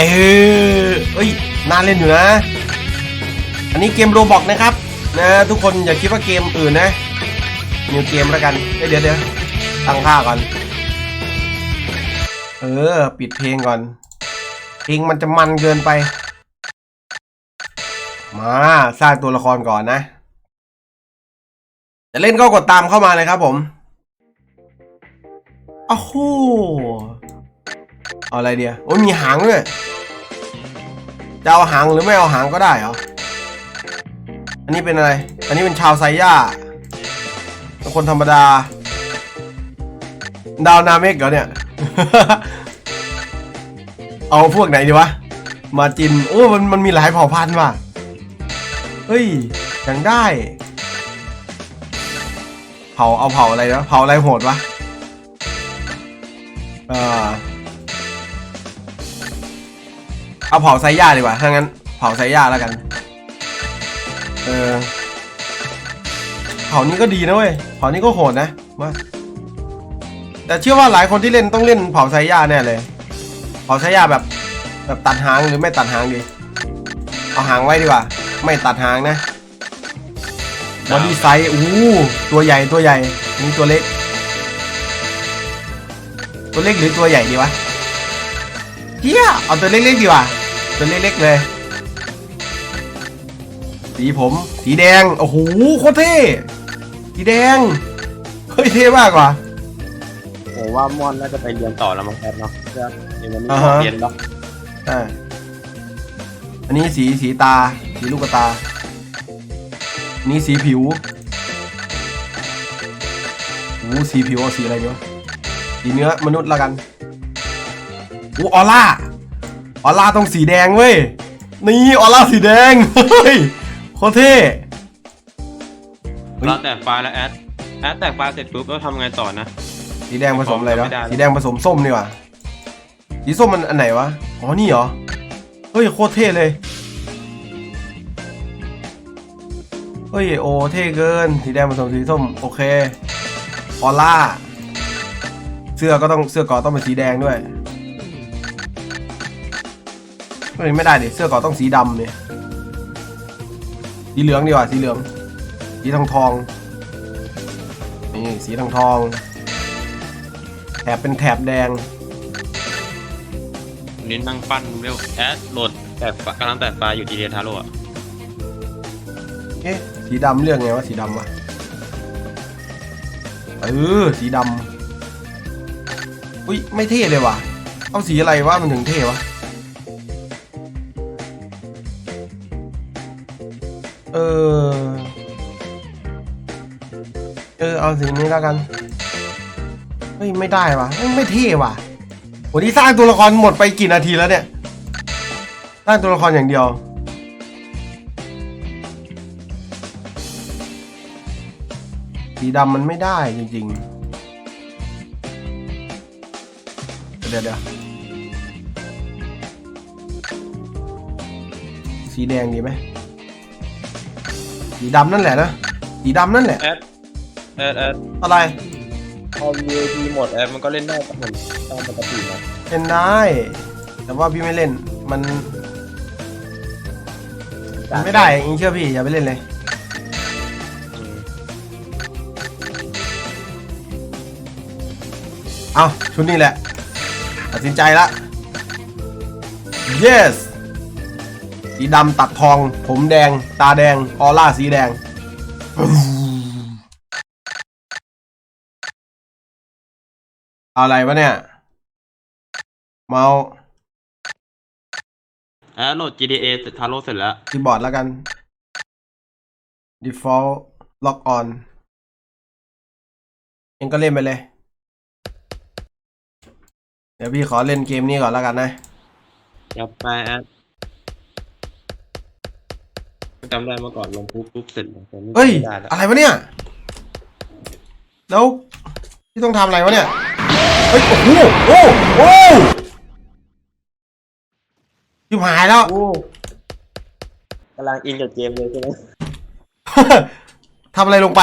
เออเอ้ยน่าเล่นอยู่นะ อันนี้เกมโรบอกนะครับ นะทุกคนอย่าคิดว่าเกมอื่นนะนิวเกมแล้วกันเเดี๋ยวเดี๋ยวตั้งค่าก่อน เออ ปิดเพลงก่อน เพลงมันจะมันเกินไป มาสร้างตัวละครก่อนนะ จะเล่นก็กดตามเข้ามาเลยครับผมอ้าวโห เอาอะไรเดียวโอ้ยมีหางด้วยจะเอาหางหรือไม่เอาหางก็ได้เหรอ อันนี้เป็นอะไร อันนี้เป็นชาวไซย่าเป็นคนธรรมดา ดาวนาเมกเหรอเนี่ย เอาพวกไหนดีวะ มาจิน โอ้ มันมันมีหลายเผ่าพันธุ์ว่ะ เฮ้ยยังได้ เผาเอาเผาอะไรนะเผาอะไรโหดวะเออ เอาเผาไซย่าดีกว่า ถ้างั้น เผาไซย่าแล้วกัน เออ เผานี้ก็ดีนะเว้ย เผานี้ก็โหดนะ มา แต่เชื่อว่าหลายคนที่เล่นต้องเล่นเผาไซย่าแน่เลย เผาไซย่าแบบ แบบตัดหางหรือไม่ตัดหางดี เอาหางไว้ดีกว่า ไม่ตัดหางนะบอดี้ไซส์อู้ตัวใหญ่ตัวใหญ่นนี่ตัวเล็ก ตัวเล็กหรือตัวใหญ่ดีวะเฮียเอาตัวเล็กๆดีกว่า ตัวเล็กๆเลย สีผม สีแดง โอ้โหโคตรเท่สีแดง เฮ้ยเท่มากว่ะ ผมว่ามอนน่าจะไปเรียนต่อแล้วมั้งครับเนาะเพื่อเดี๋ยววันนี้อ่าฮะ เรียนเนาะใช่อันนี้สีสีตา สีลูกตาอันนี้สีผิวโอ้สีผิวเอาสีอะไรดีวะสีเนื้อมนุษย์ละกันโอ้ออร่า ออร่าต้องสีแดงเว้ย นี่ออร่าสีแดง เฮ้ยโคตรเท่เฮ้ยเราแตกไฟล์แล้วแอด แอดแตกไฟล์เสร็จปุ๊บแล้วทำไงต่อนะ สีแดงผสมอะไรวะไม่ได้สีแดงผสมส้มนี่ว่ะสีส้มมันอันไหนวะ อ๋อ นี่เหรอ เฮ้ย โคตรเท่เลย เฮ้ย โอเท่เกิน สีแดงผสมสีส้ม โอเค ออร่า เสื้อก็ต้องเสื้อเกอต้องเป็นสีแดงด้วย เฮ้ยไม่ได้ดิเสื้อเกอต้องสีดำเนี่ยสีเหลืองดีกว่าสีเหลืองสีทองทองนี่สีทองทองแถบเป็นแถบแดงนิ้นนั่งปั้นเร็วแอดโหลดแตกไฟล์กำลังแตกไฟล์อยู่ดีเดทาโร่อะเอ๊ะสีดำเรื่องไงวะสีดำวะเออสีดำอุ้ยไม่เท่เลยว่ะเอาสีอะไรวะมันถึงเท่วะ ออเออ เอาสีนี้แล้วกัน เฮ้ย ไม่ได้ว่ะ ไม่เท่ว่ะวันนี้สร้างตัวละครหมดไปกี่นาทีแล้วเนี่ย สร้างตัวละครอย่างเดียว สีดำมันไม่ได้จริงๆ เดี๋ยวเดี๋ยวสีแดงดีไหม สีดำนั่นแหละนะสีดำนั่นแหละ แอดแอดแอดอะไรพอ VIP หมดแอดมันก็เล่นได้เหมือนตามปกตินะเป็นได้ แต่ว่าพี่ไม่เล่น มันมันไม่ได้เองเชื่อพี่อย่าไปเล่นเลย อืมเอาชุดนี้แหละ ตัดสินใจละ yes สีดำตัดทอง ผมแดง ตาแดง ออร่าสีแดงเอาอะไรวะเนี่ย เมาส์แอดโหลด GTA เสร็จทาโร่เสร็จแล้ว คีย์บอร์ดแล้วกัน default lock on เองก็เล่นไปเลย เดี๋ยวพี่ขอเล่นเกมนี้ก่อนแล้วกันนะยับไปแอด จำได้เมื่อก่อนลงปุ๊บปุ๊บเสร็จเลยแต่นี่เฮ้ย ไม่ได้แล้วอะไรวะเนี่ย แล้วพี่ต้องทำอะไรวะเนี่ย เฮ้ย โอ้โหโอ้โอ้ยิบหายแล้ว โอ้กำลังอินกับเกมเลยใช่ไหมทำอะไรลงไป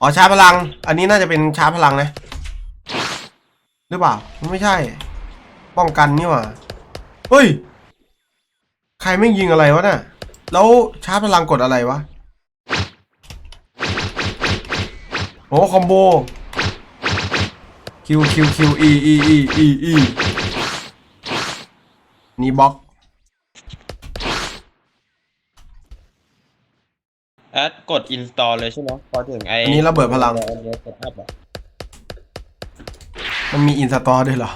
อ๋อชาร์จพลัง อันนี้น่าจะเป็นชาร์จพลังนะ หรือเปล่า มันไม่ใช่ ป้องกันนี่หว่า เฮ้ย ใครไม่งยิงอะไรวะน่ะ แล้วชาร์จพลังกดอะไรวะโอ้คอมโบ Q Q Q E E E E E นี่บล็อกแอดกด install เลยใช่ไหมพอถึงไอ้อันนี้ระเบิดพลังอันนี้ setup อะมันมีอินสตอร์ด้วยเหรอ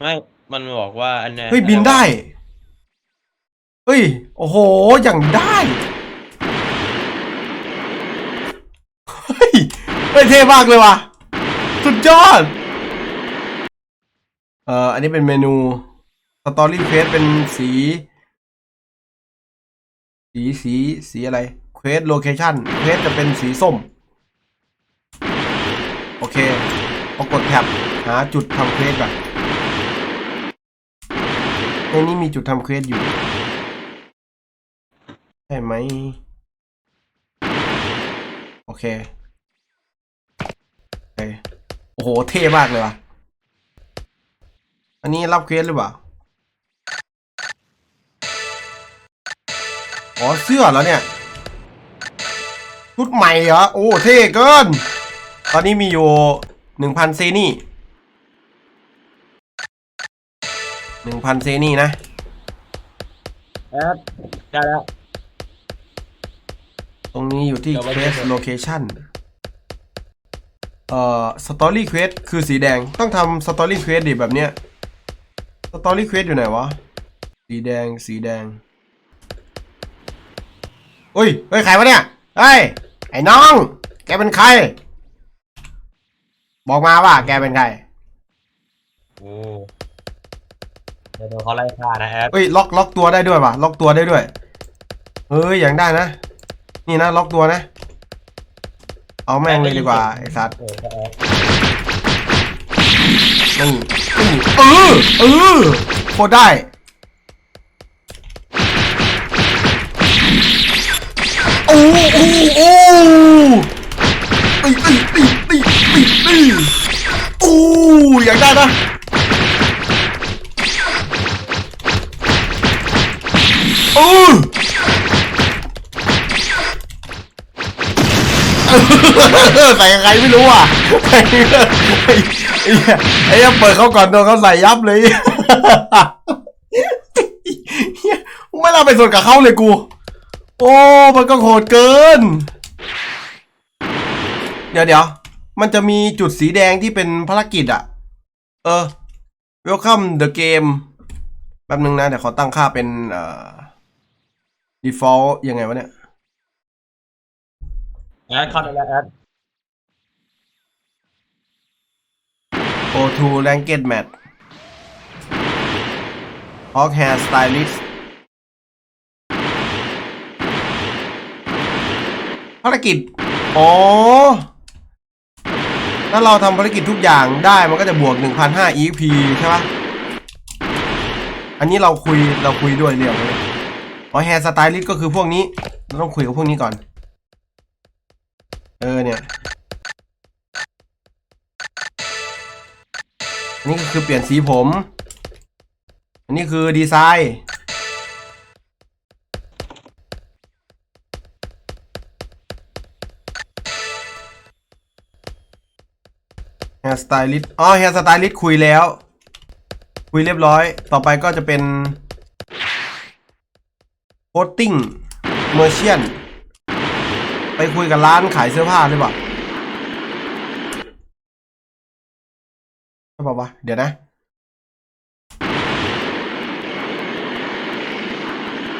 ไม่ มันบอกว่าอันเนี้ยเฮ้ยบินได้ เฮ้ย โอ้โห อย่างได้เฮ้ยเฮ้ยเท่มากเลยว่ะ สุดยอด เอ่อ อันนี้เป็นเมนู สตอรี่เควสเป็นสี สีสีสีอะไร เควสโลเคชั่น เควสจะเป็นสีส้ม โอเคพอกดแท็บหาจุดทำเควสก่อนในนี้มีจุดทำเควสอยู่ ใช่ไหม โอเคโอเคโอ้โห เท่มากเลยว่ะ อันนี้รับเควสหรือเปล่า อ๋อ เสื้อแล้วเนี่ยชุดใหม่เหรอ โอ้ เท่เกิน ตอนนี้มีอยู่หนึ่งพันเซนี่หนึ่งพันเซนี่นะแอดได้แล้ว ตรงนี้อยู่ที่เดี๋ยวไว้ Quest เดี๋ยว Location เอ่อ Story Quest คือสีแดงต้องทำ Story Quest ดิแบบเนี้ย Story Quest อยู่ไหนวะ สีแดงสีแดงอุ้ยเฮ้ยใครวะเนี่ยเฮ้ยไอ้น้อง แกเป็นใคร บอกมาว่าแกเป็นใครโอ้เดี๋ยวโดนเขาไล่ฆ่านะแอดเฮ้ยล็อกล็อกตัวได้ด้วยป่ะล็อกตัวได้ด้วยเฮ้ยอย่างได้นะ นี่นะล็อกตัวนะ เอาแม่งเลยดีกว่าไอ้สัตว์โอ้แอดนี่นี่เออเออโคตรได้โอ้โอ้โอ้ตีตีตีตีตีตีโอ้อยากได้นะเออ ใส่ยังไงไม่รู้อะไอ้เหี้ยไอ้เหี้ยไอ้เปิดเขาก่อนโดนเขาใส่ยับเลยเหี้ยไม่น่าไปสนกับเขาเลยกู โอ้ มันก็โหดเกิน เดี๋ยวเดี๋ยวมันจะมีจุดสีแดงที่เป็นภารกิจอะเออ welcome the game แป๊บนึงนะ เดี๋ยวขอตั้งค่าเป็นเอ่อ default ยังไงวะเนี่ยแอดเข้าได้แล้วแอด go to ranked match Hawk hair stylist ภารกิจ อ๋อ ถ้าเราทำภารกิจทุกอย่างได้มันก็จะบวก 1,500 EP ใช่ปะอันนี้เราคุยเราคุยด้วยเรื่องเลยอ๋อ hair stylist ก็คือพวกนี้ เราต้องคุยกับพวกนี้ก่อน เออเนี่ย นนี้ก็คือเปลี่ยนสีผม อันนี้คือดีไซน์แฮร์สไตลิสต์อ๋อแฮร์สไตลิสต์คุยแล้ว คุยเรียบร้อย ต่อไปก็จะเป็นโคตติ้งเมอร์เชียนไปคุยกับร้านขายเสื้อผ้าหรือเปล่า ช่ป่าวะ เดี๋ยวนะ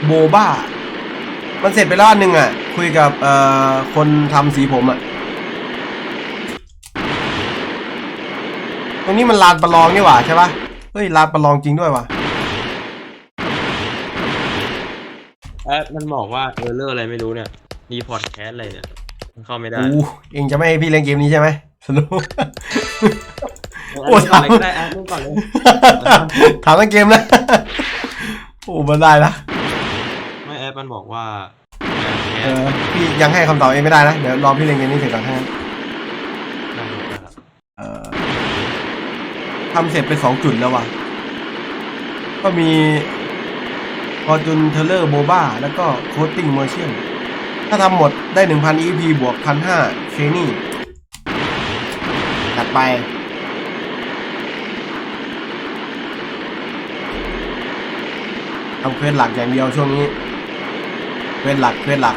โบบ้า มันเสร็จไปแล้วอันหนึ่งอะ คุยกับเอ่อคนทำสีผมอะ ตรงนี้มันลานประลองนี่หว่าใช่ปะเฮ้ยลานประลองจริงด้วยว่ะแอดมันบอกว่าเออเลอร์อะไรไม่รู้เนี่ยรีพอร์ตแคสอะไรเนี่ยมันเข้าไม่ได้ อู้เองจะไม่ให้พี่เล่นเกมนี้ใช่ไหมสนุก โอ้ก่อนเลยก็ได้แอดเล่นก่อนเลยถามตั้งเกมนะโอ้มันได้นะไม่แอดมันบอกว่าแคเอสอพี่ยังให้คำตอบเองไม่ได้นะ เดี๋ยวรอพี่เล่นเกมนี้เสร็จก่อนทั้างนั้นได้ครับได้ครับเออทำเสร็จไปสองจุดแล้วว่ะ ก็มีพอจุนเทเลอร์โบบ้าแล้วก็โคตติ้งเมอร์เชียนถ้าทำหมดได้ 1,000 EP บวก 1,500 เคนี่จัดไป ทำเควสหลักอย่างเดียวช่วงนี้เควสหลักเควสหลัก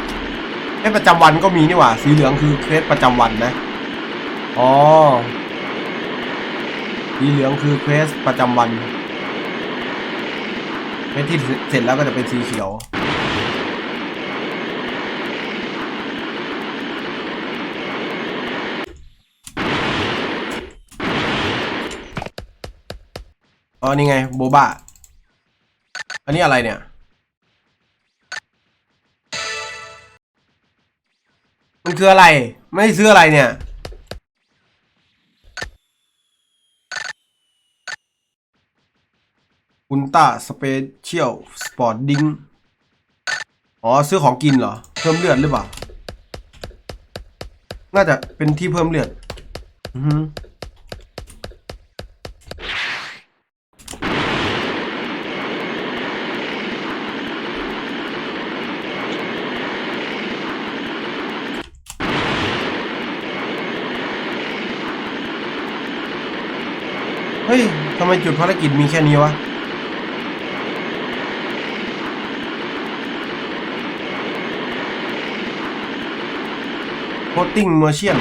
เควสประจำวันก็มีนี่หว่า สีเหลืองคือเควสประจำวันนะอ๋อสีเหลืองคือเควสประจำวันเควสที่เสร็จแล้วก็จะเป็นสีเขียวอ๋อนี่ไงโบบ้า อันนี้อะไรเนี่ย มันคืออะไร ไม่ซื้ออะไรเนี่ย อุลตร้าสเปเชียลสปอร์ตดิงอ๋อ ซื้อของกินเหรอ เพิ่มเลือดหรือเปล่า น่าจะเป็นที่เพิ่มเลือด อือ เฮ้ย ทำไมจุดภารกิจมีแค่นี้วะโ o ตติ้งเมอร์เชียน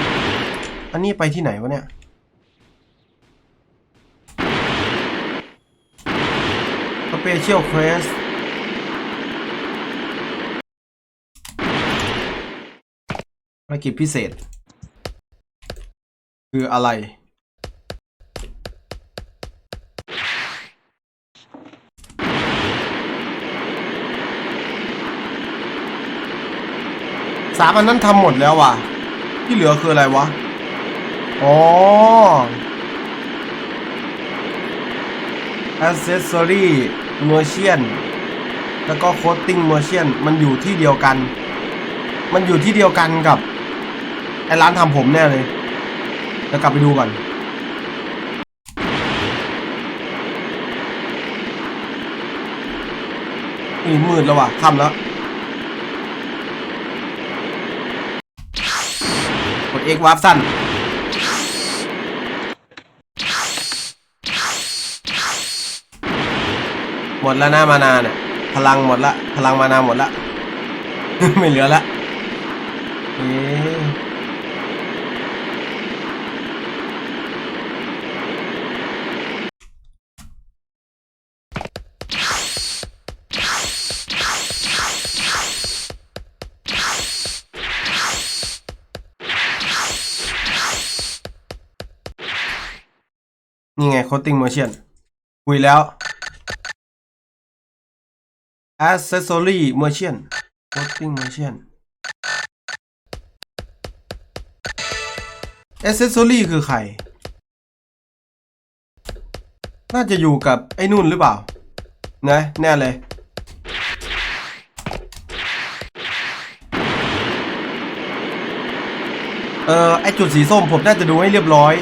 อันนี้ไปที่ไหนวะเนี่ย สเปเชียลเควสภารกิจพิเศษ คืออะไร สามอันนั้นทำหมดแล้วว่ะ ที่เหลือคืออะไรวะ อ๋อ accessory m e r c h a n แล้วก็ coating m e r c h a n มันอยู่ที่เดียวกัน มันอยู่ที่เดียวกันกับ ไอ้ร้านทำผมแน่เลยเดี๋ยวกลับไปดูก่อนนี่มืดแล้วว่ะค่ำแล้ว กด X วาร์ปสั้นหมดแล้วหน้ามานาเนี่ยพลังหมดละ พลังมานาหมดละ ไม่เหลือละเอ๊ นี่ไง coating merchant คุยแล้ว accessory merchant coating merchant accessory คือใคร น่าจะอยู่กับไอ้นุ่นหรือเปล่า นะ แน่เลยเออไอจุดสีส้มผมน่าจะดูให้เรียบร้อย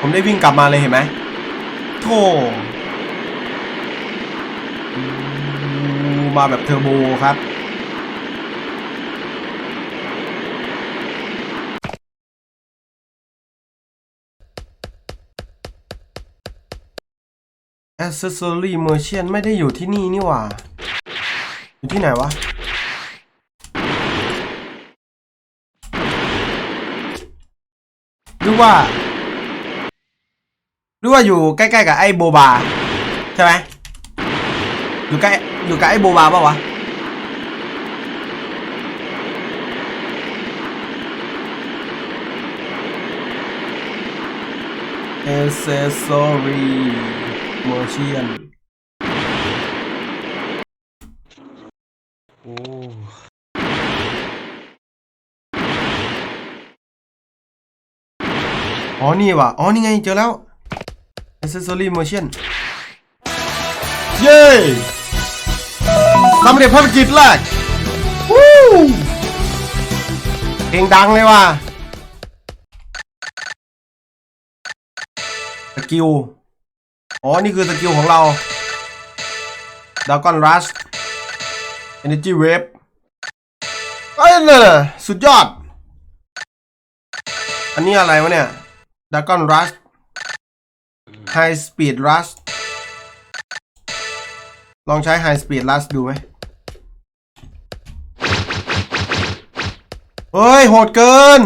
ผมได้วิ่งกลับมาเลยเห็นไหม โธ่อืมมาแบบเทอร์โบครับ accessory merchant ไม่ได้อยู่ที่นี่นี่หว่า อยู่ที่ไหนวะ หรือว่า หรือว่าอยู่ใกล้ๆกับไอ้โบบาใช่ไหมอยู่ใกล้อยู่กับไอ้โบบาเปล่าวะ accessory merchant โอ้อ๋อนี่ว่ะอ๋อนี่ไงเจอแล้ว accessory merchant เย้สำเร็จภารกิจแรกวู้เพลงดังเลยว่ะสกิล อ๋อ นี่คือสกิลของเราด a กอนรัส Energy Wave เอ้ยเนี่ยสุดยอด อันนี้อะไรวะเนี่ยด a กอนรัส High Speed Rush ลองใช้ High Speed Rush ดูไหมเฮ้ย โหดเกิน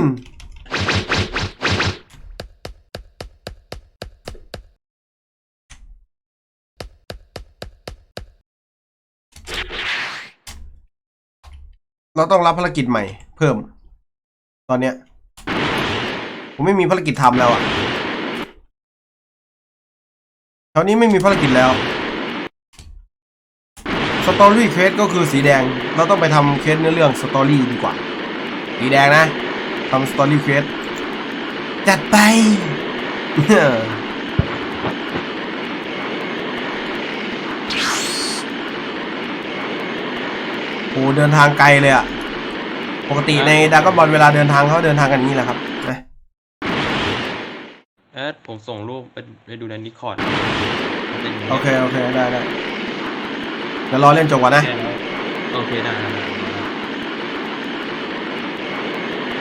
เราต้องรับภารกิจใหม่ เพิ่ม ตอนเนี้ย ผมไม่มีภารกิจทำแล้วอะ แถวนี้ไม่มีภารกิจแล้ว สตอรี่เควสก็คือสีแดง เราต้องไปทำเควสเนื้อเรื่องสตอรี่ดีกว่า สีแดงนะทำสตอรี่เควสจัดไป โอ้เดินทางไกลเลยอะปกติในดากอนบอลเวลาเดินทางเขาเดินทางกันนี้แหละครับ เออผมส่งรูปไปไปดูในนิคอร์ดมันเป็นอย่างโอนี้ยเค โอเค ได้ได้เดี๋ยวรอเล่นจบก่อนนะ แค่นั้นโอเคได้ได้ได้ได้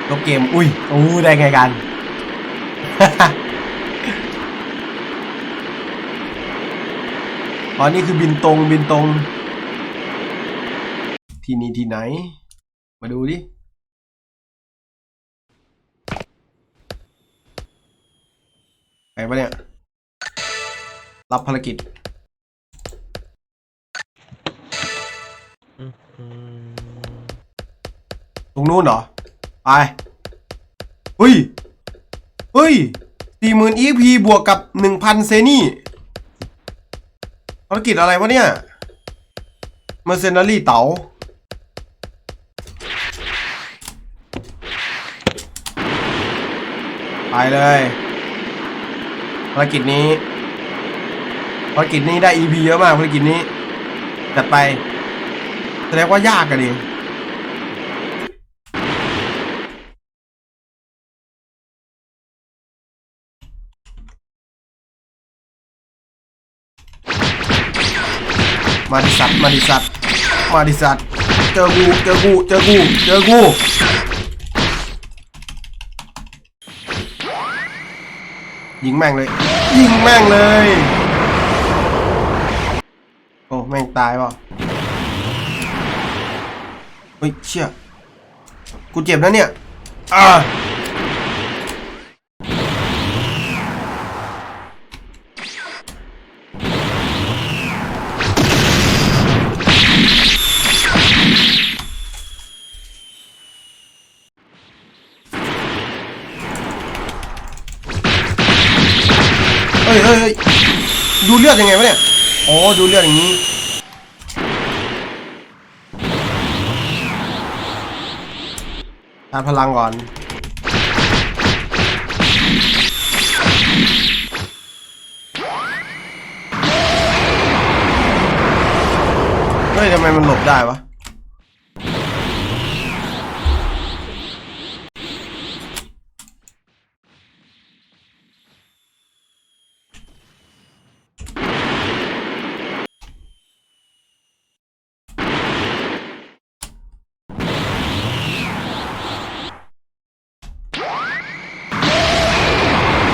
จบเกม อุ้ยโอ้ได้ไงกัน อ๋อนี่คือบินตรง บินตรง ที่นี่ที่ไหน มาดูดิ ไปปะเนี่ย รับภารกิจอืมอืมตรงนู้นเหรอ ไป เฮ้ย เฮ้ยสี่หมื่น EP บวกกับหนึ่งพันเซนี่ภารกิจอะไรวะเนี่ยเมอร์เซนารี่เต๋าไปเลย ภารกิจนี้ภารกิจนี้ได้ EP เยอะมากภารกิจนี้จัดไปแสดงว่ายากอะดิมาดิสัตว์มาดิสัตว์มาดิสัตว์เจอกูเจอกูเจอกูเจอกู ยิงแม่งเลย ยิงแม่งเลย โอ้แม่งตายป่ะเฮ้ยเชี่ยกูเจ็บนะเนี่ย อ่า ฮ้ยเฮ้ยเดูเลือดยังไงวะเนี่ย อ๋อ ดูเลือดอย่างนี้ ชาร์จพลังก่อน เฮ้ยทำไมมันหลบได้วะ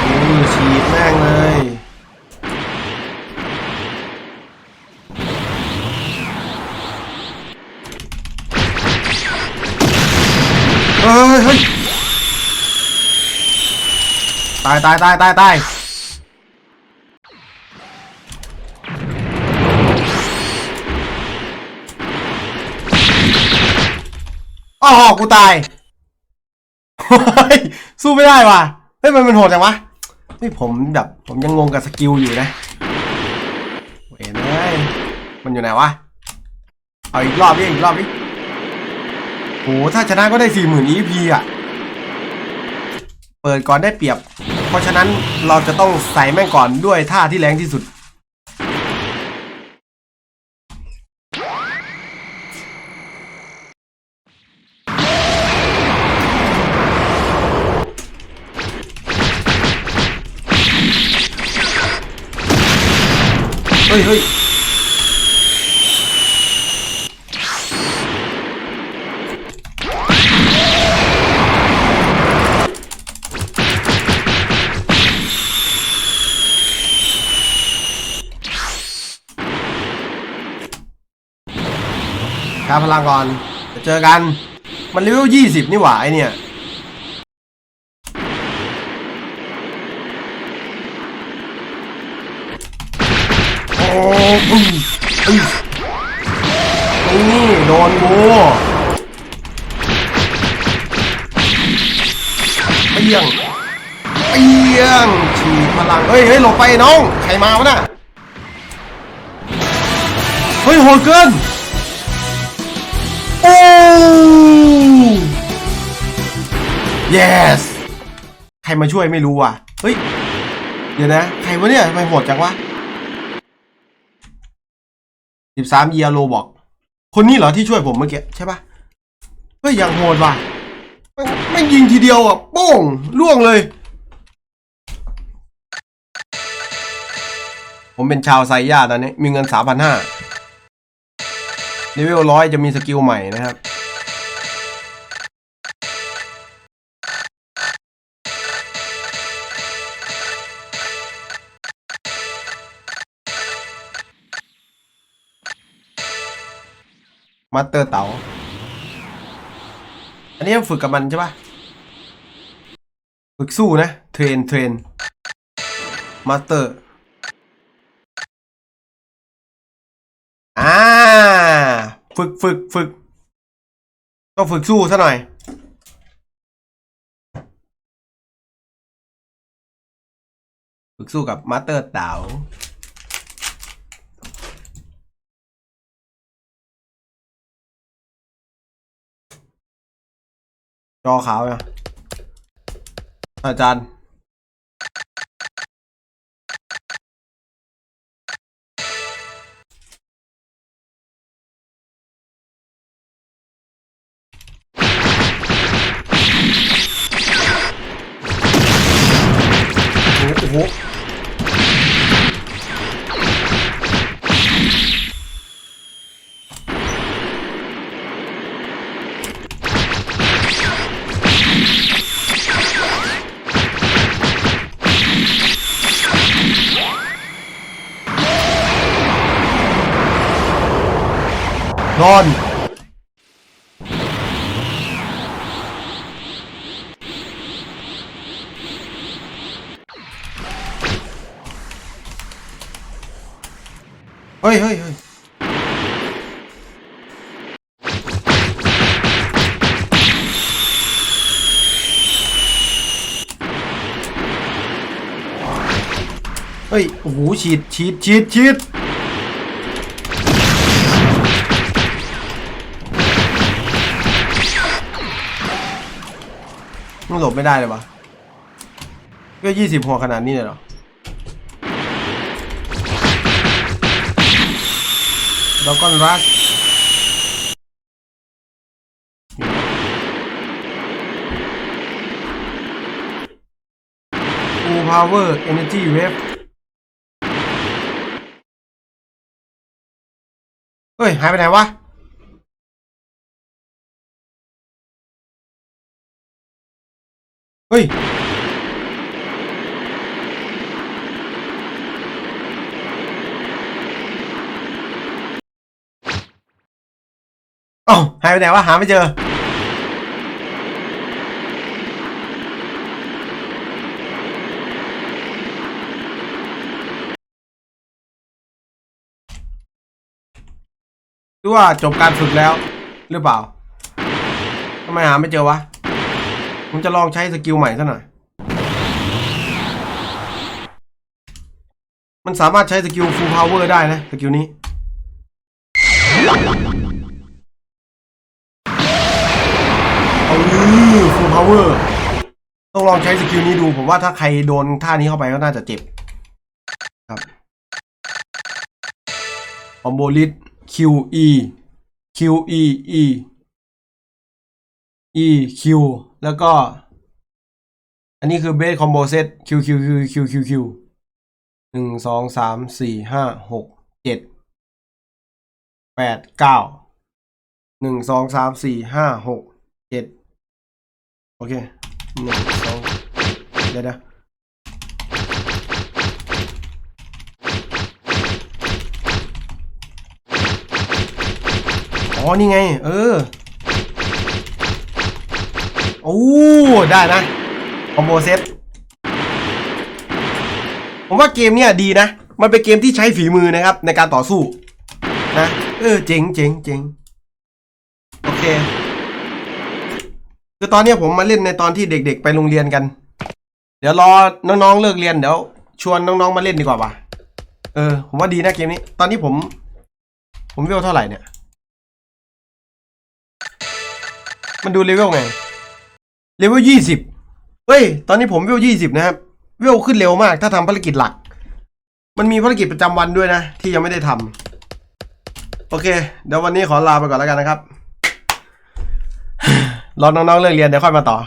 อือฉีดแม่งเลย เฮ้ยเฮ้ยตายตายตายตายตายอ๋อกูตายสู้ไม่ได้ว่ะ เฮ้ย มันเป็นโหดจังวะเฮ้ยผมแบบ ผมยังงงกับสกิลอยู่นะเว้ยเอ้ยมันอยู่ไหนวะ เอาอีกรอบดิอีกรอบดิโหถ้าชนะก็ได้สี่หมื่น EP อะ เปิดก่อนได้เปรียบ เพราะฉะนั้นเราจะต้องใส่แม่งก่อนด้วยท่าที่แรงที่สุดเเฮ้ยเฮ้ย ชาร์จพลังก่อนจะเจอกัน มันเลเวลยี่สิบนี่หว่าไอเนี่ยโอ้ปึ้มนี่โดนกูเปียงเปียงฉีดพลังเฮ้ยเฮ้ยหลบไปน้อง ใครมาวะน่ะเฮ้ยโหดเกิน โอ้ yes ใครมาช่วยไม่รู้อะ เฮ้ย เดี๋ยวนะ ใครวะเนี่ยทำไมโหดจังวะสิบสามเยียโลบอก คนนี้เหรอที่ช่วยผมเมื่อกี้ใช่ปะเฮ้ยอย่างโหดว่ะไม่ไม่ยิงทีเดียวอะโป้งล่วงเลย ผมเป็นชาวไซย่าตอนนี้ มีเงินสามพันห้า เลเวลร้อยจะมีสกิลใหม่นะครับ มาสเตอร์เต๋าอันนี้ฝึกกับมันใช่ปะฝึกสู้นะ เทรน เทรน มาสเตอร์ อ่า ฝึกฝึกฝึก ต้องฝึกสู้ซะหน่อย ฝึกสู้กับมาสเตอร์เต๋าจอขาวอะอาจารย์ นอน เฮ้ยเฮ้ยเฮ้ยเฮ้ย โอ้โหฉีดฉีดฉีดฉีด บไม่ได้เลยวะก็ยี่สิบหัวขนาดนี้เลยเหรอแล้วก็รัสฟูพาวเวอร์เอเนจีเวฟเฮ้ย หายไปไหนวะ เฮ้ย เอ้าหายไปไหนวะ หาไม่เจอ หรือว่าจบการฝึกแล้ว หรือเปล่า ทำไมหาไม่เจอวะ ผมจะลองใช้สกิลใหม่ซะหน่อย มันสามารถใช้สกิล full power ได้นะสกิลนี้ เอา full power ต้องลองใช้สกิลนี้ดู ผมว่าถ้าใครโดนท่านี้เข้าไปก็น่าจะเจ็บ ครับคอมโบลิส Q E Q E E E Q แล้วก็ อันนี้คือเบสคอมโบเซต Q Q Q Q Q Q หนึ่งสองสามสี่ห้าหกเจ็ดแปดเก้าหนึ่งสองสามสี่ห้าหกเจ็ดโอเคหนึ่งสองเดี๋ยวเดี๋ยวอ๋อ นี่ไง เออ โอ้ได้นะคอมโบเซตผมว่าเกมเนี่ยดีนะ มันเป็นเกมที่ใช้ฝีมือนะครับ ในการต่อสู้นะเออเจ๋งเจ๋งเจ๋งโอเค คือตอนนี้ผมมาเล่นในตอนที่เด็กๆ ไปโรงเรียนกัน เดี๋ยวรอน้องๆเลิกเรียนเดี๋ยวชวนน้องๆมาเล่นดีกว่าป่ะเออ ผมว่าดีนะเกมนี้ ตอนนี้ผม ผมเวลเท่าไหร่เนี่ย มันดูเลเวลไง เลเวลยี่สิบเฮ้ย ตอนนี้ผมเวลยี่สิบนะครับ เวลขึ้นเร็วมาก ถ้าทำภารกิจหลัก มันมีภารกิจประจำวันด้วยนะ ที่ยังไม่ได้ทำโอเค เดี๋ยววันนี้ขอลาไปก่อนแล้วกันนะครับ รอน้องๆเลิกเรียนเดี๋ยวค่อยมาต่อ